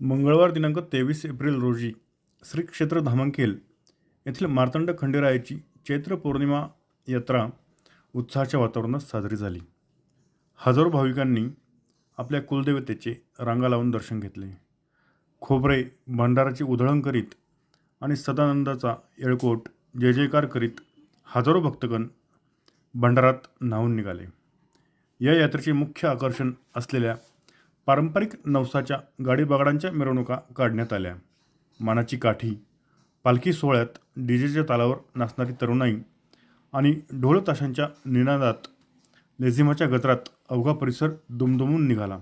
मंगळवार दिनांक तेवीस एप्रिल रोजी श्री क्षेत्र धामंकेल येथील मार्तंड खंडेरायाची चैत्र पौर्णिमा यात्रा उत्साहाच्या वातावरणात साजरी झाली. हजारो भाविकांनी आपल्या कुलदेवतेचे रांगा लावून दर्शन घेतले. खोबरे भंडाराची उधळण करीत आणि सदानंदाचा येळकोट जय जयकार करीत हजारो भक्तगण भंडारात न्हावून निघाले. या यात्रेचे मुख्य आकर्षण असलेल्या पारंपरिक नवसाच्या गाडीबागडांच्या मिरवणुका काढण्यात आल्या. मानाची काठी पालखी सोहळ्यात डीजेच्या तालावर नाचणारी तरुणाई आणि ढोल ताशांच्या निनादात लेझिमाच्या गजरात अवघा परिसर दुमदुमून निघाला.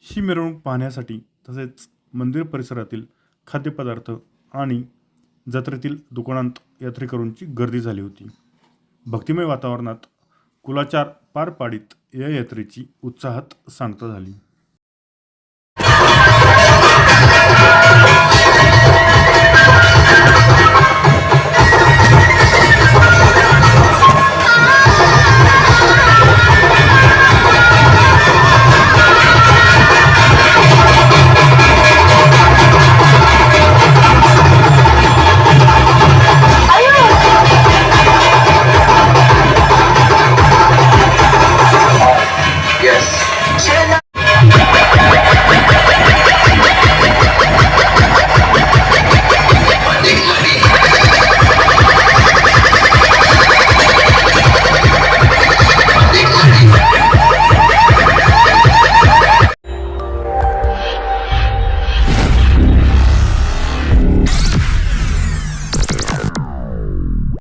ही मिरवणूक पाहण्यासाठी तसेच मंदिर परिसरातील खाद्यपदार्थ आणि जत्रेतील दुकानांत यात्रेकरूंची गर्दी झाली होती. भक्तिमय वातावरणात कुलाचार पार पाडित या यात्रेची उत्साहात सांगता झाली.